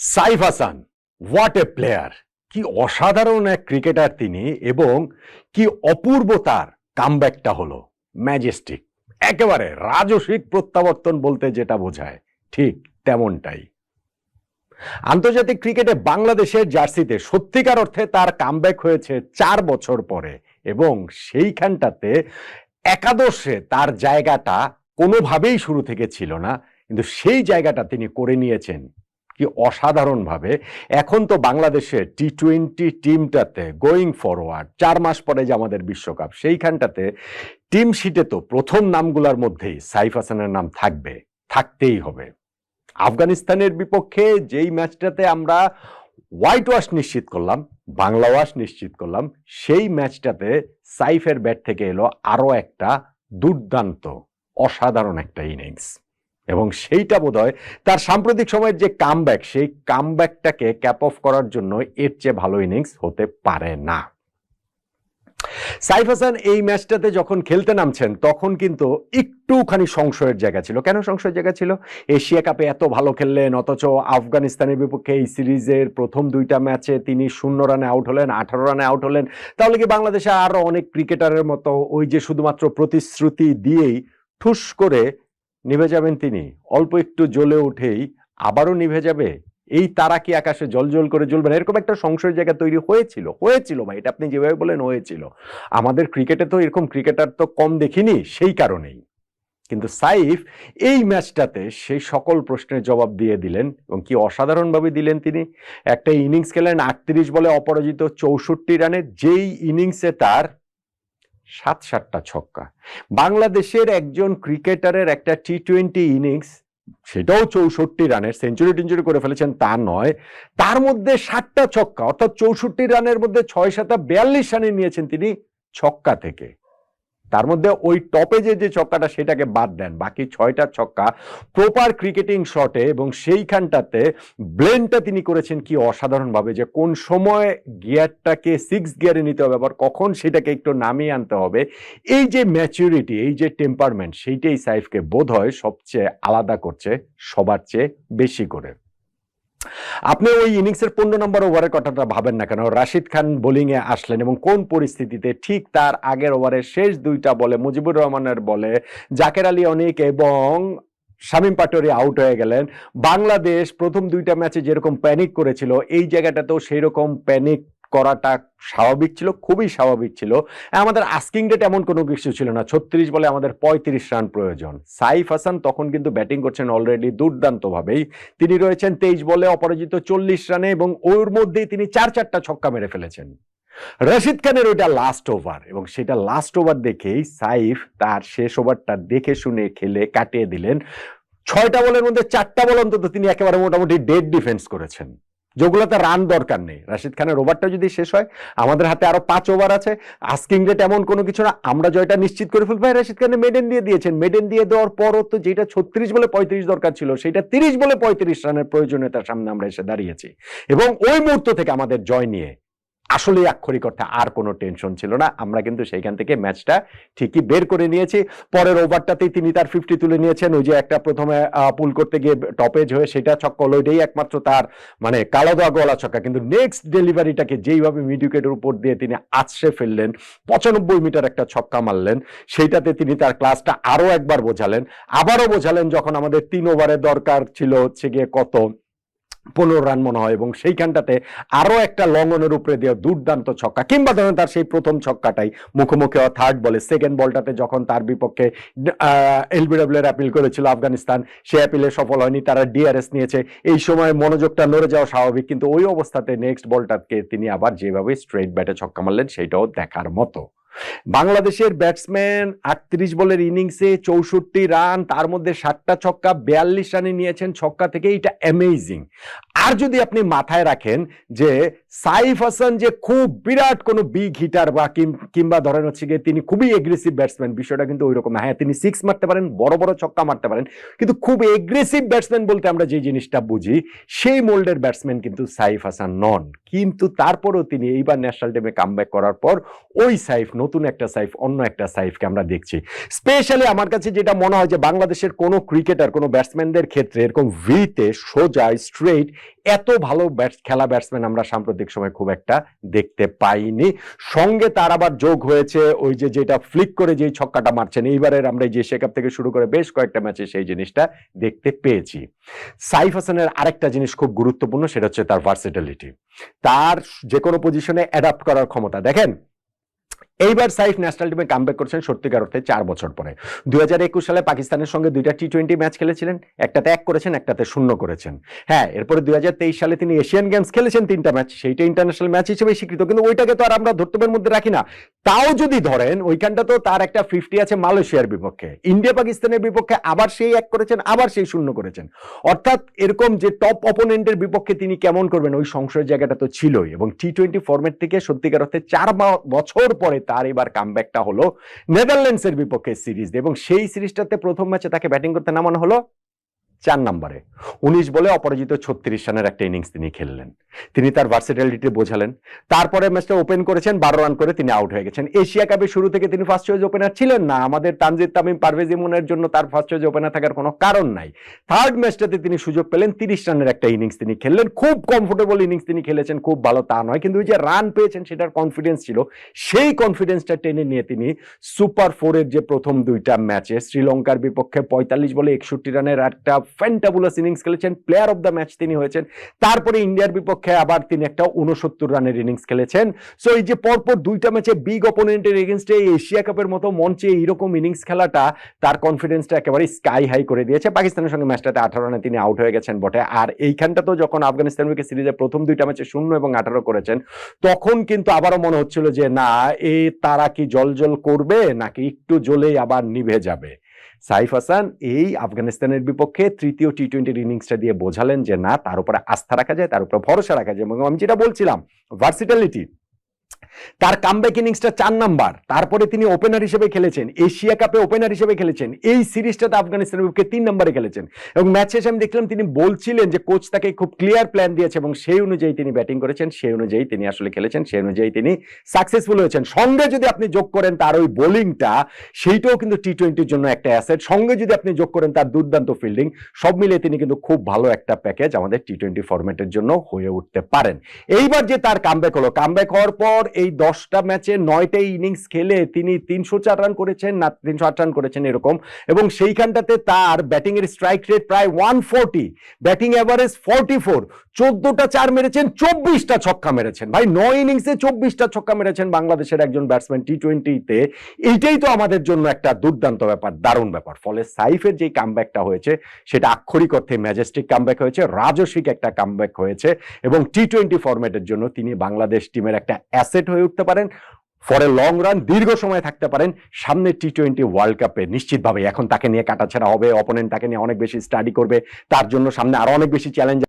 Saif Hasan what a player কি অসাধারণ এক ক্রিকেটার তিনি এবং কি অপূর্ব তার কামব্যাকটা হলো। ম্যাজেস্টিক একেবারে রাজসিক প্রত্যাবর্তন বলতে যেটা বোঝায়, ঠিক তেমনটাই। আন্তর্জাতিক ক্রিকেটে বাংলাদেশের জার্সিতে সত্যিকার অর্থে তার কামব্যাক হয়েছে চার বছর পরে এবং সেইখানটাতে একাদশে তার জায়গাটা কোনোভাবেই শুরু থেকে ছিল না, কিন্তু সেই জায়গাটা তিনি করে নিয়েছেন। কি অসাধারণভাবে। এখন তো বাংলাদেশের টি টোয়েন্টি টিমটাতে গোয়িং ফরওয়ার্ড চার মাস পরে যে আমাদের বিশ্বকাপ, সেইখানটাতে টিম শিটে তো প্রথম নামগুলোর মধ্যেই সাইফ হাসানের নাম থাকবে, থাকতেই হবে। আফগানিস্তানের বিপক্ষে যেই ম্যাচটাতে আমরা হোয়াইট ওয়াশ নিশ্চিত করলাম, বাংলা ওয়াশ নিশ্চিত করলাম, সেই ম্যাচটাতে সাইফের ব্যাট থেকে এলো আরও একটা দুর্দান্ত, অসাধারণ একটা ইনিংস এবং সেইটা বোধহয় তার সাম্প্রতিক সময়ের যে কামব্যাক সেই কামব্যাকটাকে ক্যাপ অফ করার জন্য এর চেয়ে ভালো ইনিংস হতে পারে না। সাইফ হাসান এই ম্যাচটাতে যখন খেলতে নামছেন, তখন কিন্তু একটুখানি সংশয়ের জায়গা ছিল। কেন সংশয়ের জায়গা ছিল? এশিয়া কাপে এত ভালো খেললেন, অথচ আফগানিস্তানের বিপক্ষে এই সিরিজের প্রথম দুইটা ম্যাচে তিনি শূন্য রানে আউট হলেন, আঠারো রানে আউট হলেন। তাহলে কি বাংলাদেশে আরও অনেক ক্রিকেটারের মতো ওই যে শুধুমাত্র প্রতিশ্রুতি দিয়েই ঠুস করে নিভে যাবেন তিনি। অল্প একটু জ্বলে উঠেই আবারও নিভে যাবে। এই তারা কি আকাশে জল জল করে জ্বলবে না? এরকম একটা সংশয়ের জায়গা তৈরি হয়েছিল হয়েছিল ভাই, এটা আপনি যেভাবে বলেন হয়েছিল। আমাদের ক্রিকেটে তো এরকম ক্রিকেটার তো কম দেখিনি সেই কারণেই। কিন্তু সাইফ এই ম্যাচটাতে সেই সকল প্রশ্নের জবাব দিয়ে দিলেন এবং কি অসাধারণভাবে দিলেন তিনি। একটা ইনিংস খেলেন আটত্রিশ বলে অপরাজিত চৌষট্টি রানে, যেই ইনিংসে তার সাত সাতটা ছক্কা। বাংলাদেশের একজন ক্রিকেটারের একটা টি টোয়েন্টি ইনিংস সেটাও চৌষট্টি রানের সেঞ্চুরি টেঞ্চুরি করে ফেলেছেন তা নয়, তার মধ্যে সাতটা ছক্কা, অর্থাৎ চৌষট্টি রানের মধ্যে ছয় সাতা বিয়াল্লিশ রানে নিয়েছেন তিনি ছক্কা থেকে। তার মধ্যে ওই টপে যে যে ছক্কাটা সেটাকে বাদ দেন। বাকি ছয়টা ছক্কা প্রপার ক্রিকেটিং শটে এবং সেইখানটাতে ব্লেনটা তিনি করেছেন কি অসাধারণভাবে যে কোন সময় গিয়ারটাকে সিক্স গিয়ারে নিতে হবে আবার কখন সেটাকে একটু নামিয়ে আনতে হবে। এই যে ম্যাচুরিটি এই যে টেম্পারমেন্ট সেইটাই সাইফকে বোধ হয় সবচেয়ে আলাদা করছে, সবার চেয়ে বেশি করে। আপনি ওই ইনিংসের পনেরো নম্বর ওভারের কথাটা ভাবেন না কেন? রাশিদ খান বোলিংয়ে আসলেন এবং কোন পরিস্থিতিতে ঠিক তার আগের ওভারের শেষ দুইটা বলে, মুজিবুর রহমানের বলে, জাকের আলী অনেক এবং শামীম পাটোরি আউট হয়ে গেলেন। বাংলাদেশ প্রথম দুইটা ম্যাচে যেরকম প্যানিক করেছিল, এই জায়গাটাতেও সেই রকম প্যানিক করাটা স্বাভাবিক ছিল, খুবই স্বাভাবিক ছিল। আমাদের আস্কিং ডেট এমন কোনো কিছু ছিল না, ছত্রিশ বলে আমাদের পঁয়ত্রিশ রান প্রয়োজন। সাইফ হাসান তখন কিন্তু ব্যাটিং করছেন অলরেডি দুর্দান্তভাবেই। তিনি রয়েছেন তেইশ বলে অপরাজিত চল্লিশ রানে এবং ওর মধ্যেই তিনি চার চারটা ছক্কা মেরে ফেলেছেন। রশিদ খানের ওইটা লাস্ট ওভার এবং সেটা লাস্ট ওভার দেখেই সাইফ তার শেষ ওভারটা দেখে শুনে খেলে কাটিয়ে দিলেন। ছয়টা বলের মধ্যে চারটা বল অন্তত তিনি একেবারে মোটামুটি ডেড ডিফেন্স করেছেন। যেগুলোতে রান দরকার নেই। রাশিদ খানের ওভারটা যদি শেষ হয়, আমাদের হাতে আরও পাঁচ ওভার আছে। আস্কিং রেট এমন কোনো কিছু না, আমরা জয়টা নিশ্চিত করে ফেলব রাশিদ খানের মেডেন দিয়ে দিয়েছেন। মেডেন দিয়ে দেওয়ার পরও তো যেটা ছত্রিশ বলে পঁয়ত্রিশ দরকার ছিল, সেটা তিরিশ বলে পঁয়ত্রিশ রানের প্রয়োজনীয়তার সামনে আমরা এসে দাঁড়িয়েছি। এবং ওই মুহূর্ত থেকে আমাদের জয় নিয়ে আসলে আক্ষরিক অর্থে আর কোনো টেনশন ছিল না। আমরা কিন্তু সেইখান থেকে ম্যাচটা ঠিকই বের করে নিয়েছি। পরের ওভারটাতেই তিনি তার ফিফটি তুলে নিয়েছেন। ওই যে একটা প্রথমে পুল করতে গিয়ে টপেজ হয়ে সেটা ছক্কা হলো একমাত্র তার মানে কালো দাগ গলা ছক্কা। কিন্তু নেক্সট ডেলিভারিটাকে যেইভাবে মিডিউকেটের উপর দিয়ে তিনি আছড়ে ফেললেন, পঁচানব্বই মিটার একটা ছক্কা মারলেন, সেইটাতে তিনি তার ক্লাসটা আরও একবার বোঝালেন। আবারও বোঝালেন যখন আমাদের তিন ওভারের দরকার ছিল হচ্ছে গিয়ে কত। পনেরো রান মনে হয় এবং সেইখানটাতে আরও একটা লঙ্ঘনের উপরে দিয়ে দুর্দান্ত ছক্কা, কিংবা ধরেন তার সেই প্রথম ছক্কাটাই মুখোমুখি হওয়া থার্ড বলে সেকেন্ড বলটাতে যখন তার বিপক্ষে এলবিডব্লিউ এর অ্যাপিল করেছিল আফগানিস্তান, সে অ্যাপিলে সফল হয়নি, তারা ডিআরএস নিয়েছে। এই সময় মনোযোগটা নড়ে যাওয়া স্বাভাবিক, কিন্তু ওই অবস্থাতে নেক্সট বলটাকে তিনি আবার যেভাবে স্ট্রেট ব্যাটে ছক্কা মারলেন সেটাও দেখার মতো। বাংলাদেশের ব্যাটসম্যান আটত্রিশ বলের ইনিংসে চৌষট্টি রান, তার মধ্যে সাতটা ছক্কা, বিয়াল্লিশ রানে নিয়েছেন, ছক্কা থেকে এটা অ্যামেজিং আর যদি আপনি মাথায় রাখেন যে সাইফ হাসান যে খুব বিরাট কোনো বিগ হিটার বা কিংবা ধরেন হচ্ছে গিয়ে তিনি খুবই এগ্রেসিভ ব্যাটসম্যান বিষয়টা কিন্তু ওই রকম হ্যাঁ তিনি সিক্স মারতে পারেন, বড় বড় ছক্কা মারতে পারেন, কিন্তু খুব এগ্রেসিভ ব্যাটসম্যান বলতে আমরা যে জিনিসটা বুঝি, সেই মোল্ডের ব্যাটসম্যান কিন্তু সাইফ হাসান নন। কিন্তু তারপরেও তিনি এইবার ন্যাশনাল টিমে কাম করার পর ওই সাইফ, নতুন একটা সাইফ, অন্য একটা সাইফকে আমরা দেখছি। স্পেশালি আমার কাছে যেটা মনে হয় যে বাংলাদেশের কোনো ক্রিকেটার কোনো ব্যাটসম্যানদের ক্ষেত্রে এরকম ভিতে সোজা স্ট্রেট এত ভালো ব্যাটস, খেলা ব্যাটসম্যান আমরা সাম্প্রতিক সময় খুব একটা দেখতে পাইনি। সঙ্গে তার আবার যোগ হয়েছে, ওই যে যেটা ফ্লিক করে যেই ছক্কাটা মারছেন, এইবারের আমরা যে শেকআপ থেকে শুরু করে বেশ কয়েকটা ম্যাচে সেই জিনিসটা দেখতে পেয়েছি। সাইফ হাসানের আরেকটা জিনিস খুব গুরুত্বপূর্ণ, সেটা হচ্ছে তার ভার্সিটালিটি তার যে কোনো পজিশনে অ্যাডাপ্ট করার ক্ষমতা। দেখেন এইবার সাইফ ন্যাশনাল টিমে কামব্যাক করছেন সত্যিকার অর্থে চার বছর পরে। দুই হাজার একুশ সালে পাকিস্তানের সঙ্গে দুইটা টি টোয়েন্টি ম্যাচ খেলেছিলেন, একটাতে এক করেছেন, একটাতে শূন্য করেছেন। হ্যাঁ এরপরে দুই হাজার তেইশ সালে তিনি এশিয়ান গেমস খেলেছেন তিনটা ম্যাচ সেইটা ইন্টারন্যাশনাল ম্যাচ হিসেবে স্বীকৃত, কিন্তু ওইটাকে তো আর আমরা ধর্তব্যের মধ্যে রাখি না। তাও যদি ধরেন ওইখানটা তো তার একটা ফিফটি আছে মালয়েশিয়ার বিপক্ষে। ইন্ডিয়া পাকিস্তানের বিপক্ষে আবার সেই এক করেছেন, আবার সেই শূন্য করেছেন। অর্থাৎ এরকম যে টপ অপোনেন্টের বিপক্ষে তিনি কেমন করবেন, ওই সংশয়ের জায়গাটা তো ছিলই। এবং টি টোয়েন্টি ফর্মেট থেকে সত্যিকার অর্থে চার বছর পরে তার এবার কামব্যাকটা হলো নেদারল্যান্ডসের বিপক্ষে সিরিজ এবং সেই সিরিজটাতে প্রথম ম্যাচে তাকে ব্যাটিং করতে নামানো হলো চার নম্বরে। উনিশ বলে অপরাজিত ছত্রিশ রানের একটা ইনিংস তিনি খেললেন। তিনি তার ভার্সিটালিটি বোঝালেন। তারপরে ম্যাচটা ওপেন করেছেন, বারো রান করে তিনি আউট হয়ে গেছেন। এশিয়া কাপের শুরু থেকে তিনি ফার্স্ট চয়েস ওপেনার ছিলেন না। আমাদের তানজিদ তামিম, পারভেজ ইমনের জন্য তার ফার্স্ট চয়েস ওপেনার থাকার কোনো কারণ নাই। থার্ড ম্যাচটাতে তিনি সুযোগ পেলেন, তিরিশ রানের একটা ইনিংস তিনি খেললেন। খুব কমফোর্টেবল ইনিংস তিনি খেলেছেন, খুব ভালো তা নয়। কিন্তু ওই যে রান পেয়েছেন, সেটার কনফিডেন্স ছিল। সেই কনফিডেন্সটা টেনে নিয়ে তিনি সুপার ফোরের যে প্রথম দুইটা ম্যাচে শ্রীলঙ্কার বিপক্ষে পঁয়তাল্লিশ বলে একষট্টি রানের একটা ফ্যান্টাবুলাস ইনিংস খেলেছেন প্লেয়ার অফ দ্য ম্যাচ তিনি হয়েছেন। তারপরে ইন্ডিয়ার বিপক্ষে আবার তিনি একটা উনসত্তর রানের ইনিংস খেলেছেন। সো এই যে পরপর দুইটা ম্যাচে বিগ অপোনেন্টের এগেনস্টে এশিয়া কাপের মতো মঞ্চে এইরকম ইনিংস খেলাটা তার কনফিডেন্সটা একেবারে স্কাই হাই করে দিয়েছে। পাকিস্তানের সঙ্গে ম্যাচটাতে আঠারো রানে তিনি আউট হয়ে গেছেন বটে। আর এইখানটা তো যখন আফগানিস্তান উইকে সিরিজে প্রথম দুইটা ম্যাচে শূন্য এবং আঠারো করেছেন, তখন কিন্তু আবারও মনে হচ্ছিল যে, না, এ তারা কি জল করবে? নাকি একটু জ্বলেই আবার নিভে যাবে? সাইফ হাসান এই আফগানিস্তানের বিপক্ষে তৃতীয় টি টোয়েন্টির ইনিংসটা দিয়ে বোঝালেন যে না, তার উপরে আস্থা রাখা যায়, তার উপরে ভরসা রাখা যায়। এবং আমি যেটা বলছিলাম ভার্সিটালিটি তার কামব্যাক ইনিংসটা চার নাম্বার। তারপরে তিনি ওপেনার হিসেবে খেলেছেন, এশিয়া কাপে ওপেনার হিসেবে খেলেছেন, এই সিরিজটাতে আফগানিস্তানের বিপক্ষে তিন নম্বরে খেলেছেন। এবং ম্যাচ শেষে আমি দেখলাম তিনি বলছিলেন যে কোচ তাকে খুব ক্লিয়ার প্ল্যান দিয়েছে এবং সেই অনুযায়ী তিনি ব্যাটিং করেছেন, সেই অনুযায়ী তিনি আসলে খেলেছেন, সেই অনুযায়ী তিনি সাকসেসফুল হয়েছেন। সঙ্গে যদি আপনি যোগ করেন তার ওই বোলিংটা সেইটাও কিন্তু টি টোয়েন্টির জন্য একটা অ্যাসেট সঙ্গে যদি আপনি যোগ করেন তার দুর্দান্ত ফিল্ডিং সব মিলিয়ে তিনি কিন্তু খুব ভালো একটা প্যাকেজ আমাদের টি টোয়েন্টি ফরম্যাটের জন্য হয়ে উঠতে পারেন। এইবার যে তার কামব্যাক হলো কামব্যাক হওয়ার পর এই দশটা ম্যাচে নয়টা ইনিংস খেলে তিনি তিনশো চার রান করেছেন, না, তিনশো আট রান করেছেন এরকম। এবং সেইখানটাতে তার ব্যাটিং এর স্ট্রাইক রেট প্রায় one forty batting average forty four চোদ্দটা চার মেরেছেন, চব্বিশটা ছক্কা মেরেছেন। ভাই, নয় ইনিংসে চব্বিশটা ছক্কা মেরেছেন বাংলাদেশের একজন ব্যাটসম্যান টি টোয়েন্টিতে এইটাই তো আমাদের জন্য একটা দুর্দান্ত ব্যাপার, দারুণ ব্যাপার। ফলে সাইফের যে কামব্যাকটা হয়েছে, সেটা আক্ষরিক অর্থে ম্যাজেস্টিক কামব্যাক হয়েছে, রাজস্বিক একটা কামব্যাক হয়েছে। এবং টি টোয়েন্টি ফরম্যাটের জন্য তিনি বাংলাদেশ টিমের একটা অ্যাসেট হয়ে উঠতে পারেন। ফর এ লং রান দীর্ঘ সময় থাকতে পারেন। সামনে টি টোয়েন্টি ওয়ার্ল্ড কাপে নিশ্চিতভাবে এখন তাকে নিয়ে কাটাছাড়া হবে। অপোনেন্ট তাকে নিয়ে অনেক বেশি স্টাডি করবে। তার জন্য সামনে আরও অনেক বেশি চ্যালেঞ্জ